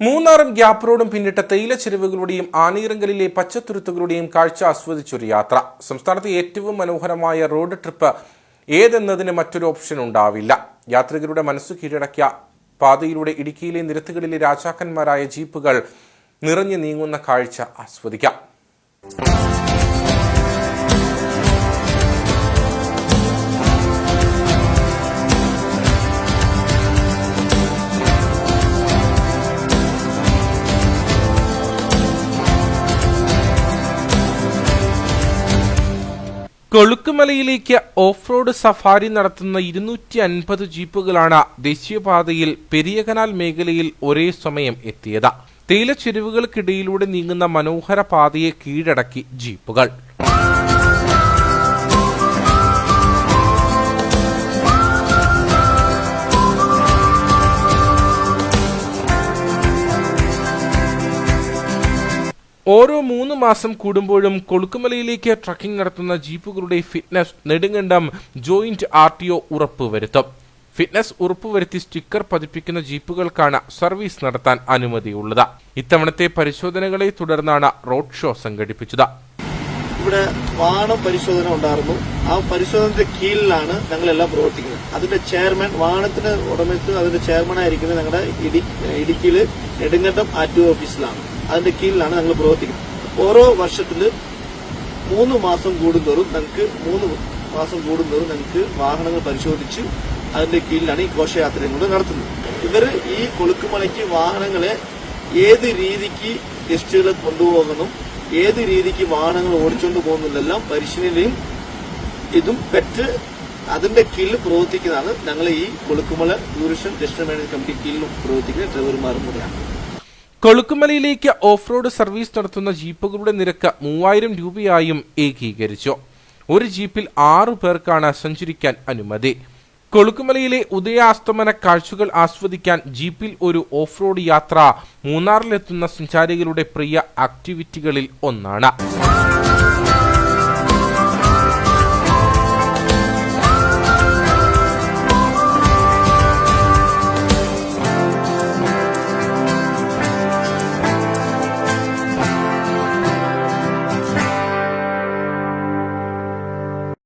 മൂന്നാറും gap റോഡും പിന്നിട്ട തേയില ചെരുവുകളുടെയും ആനീറങ്കലിലെ പച്ചത്തുരുത്തുകളുടെയും കാഴ്ച ആസ്വദിച്ചൊരു യാത്ര. സംസ്ഥാനത്തെ ഏറ്റവും മനോഹരമായ റോഡ് ട്രിപ്പ് ഏതെന്നതിന് മറ്റൊരു ഓപ്ഷൻ ഉണ്ടാവില്ല. യാത്രികരുടെ മനസ്സ് കീഴടക്കിയ പാതയിലൂടെ ഇടുക്കിയിലെ നിരത്തുകളിലെ രാജാക്കന്മാരായ ജീപ്പുകൾ നിറഞ്ഞു നീങ്ങുന്ന കാഴ്ച ആസ്വദിക്കാം. കൊളുക്കുമലയിലേക്ക് ഓഫ് റോഡ് സഫാരി നടത്തുന്ന ഇരുന്നൂറ്റി അൻപത് ജീപ്പുകളാണ് ദേശീയപാതയിൽ പെരിയകനാൽ മേഖലയിൽ ഒരേ സമയം എത്തിയത്. തേയില ചെരുവുകൾക്കിടയിലൂടെ നീങ്ങുന്ന മനോഹര പാതയെ കീഴടക്കി ജീപ്പുകൾ. ഓരോ മൂന്ന് മാസം കൂടുമ്പോഴും കൊളുക്കുമലയിലേക്ക് ട്രക്കിംഗ് നടത്തുന്ന ജീപ്പുകളുടെ fitness Nedumkandam joint R T O ഉറപ്പുവരുത്തും. Fitness ഉറപ്പുവരുത്തി സ്റ്റിക്കർ പതിപ്പിക്കുന്ന ജീപ്പുകൾക്കാണ് സർവീസ് നടത്താൻ അനുമതിയുള്ളത്. ഇത്തവണത്തെ പരിശോധനകളെ തുടർന്നാണ് റോഡ് ഷോ സംഘടിപ്പിച്ചത്. ഇവിടെ വാണ പരിശോധന ഉണ്ടായിരുന്നു. ആ പരിശോധനയുടെ കീഴിലാണ് ഞങ്ങളെല്ലാം പ്രവർത്തിക്കുന്നത്. അതിന്റെ ചെയർമാൻ വാണത്തിന് ഉടമസ്ഥ അതിന്റെ ചെയർമാനായിരിക്കുന്നത് ഞങ്ങളുടെ ഇടി ഇടുക്കിയിൽ നെടുങ്കണ്ടം ആർ ടി ഓഫീസിലാണ്. അതിന്റെ കീഴിലാണ് ഞങ്ങൾ പ്രവർത്തിക്കുന്നത്. ഓരോ വർഷത്തിൽ മൂന്ന് മാസം കൂടുന്തോറും ഞങ്ങൾക്ക് മൂന്ന് മാസം കൂടുന്തോറും ഞങ്ങൾക്ക് വാഹനങ്ങൾ പരിശോധിച്ച് അതിന്റെ കീഴിലാണ് ഈ ഘോഷയാത്രയും നടത്തുന്നത്. ഇവർ ഈ കൊളുക്കുമലയ്ക്ക് വാഹനങ്ങളെ ഏത് രീതിക്ക് ഗസ്റ്റുകളെ കൊണ്ടുപോകണം ഏത് രീതിക്ക് വാഹനങ്ങൾ ഓടിച്ചുകൊണ്ട് പോകുന്നതെല്ലാം പരിശീലനയും ഇതും പെറ്റ് അതിന്റെ കീഴിൽ പ്രവർത്തിക്കുന്നതാണ്. ഞങ്ങൾ ഈ Kolukkumalai tourism destination management committee കീഴിൽ പ്രവർത്തിക്കുന്ന ഡ്രൈവർമാരും കൂടെയാണ് കൊളുക്കുമലയിലേക്ക് ഓഫ് റോഡ് സർവീസ് നടത്തുന്ന ജീപ്പുകളുടെ നിരക്ക് മൂവായിരം രൂപയായും ഏകീകരിച്ചു. ഒരു ജീപ്പിൽ ആറു പേർക്കാണ് സഞ്ചരിക്കാൻ അനുമതി. കൊളുക്കുമലയിലെ ഉദയാസ്തമന കാഴ്ചകൾ ആസ്വദിക്കാൻ ജീപ്പിൽ ഒരു ഓഫ് റോഡ് യാത്ര മൂന്നാറിലെത്തുന്ന സഞ്ചാരികളുടെ പ്രിയ ആക്ടിവിറ്റികളിൽ ഒന്നാണ്.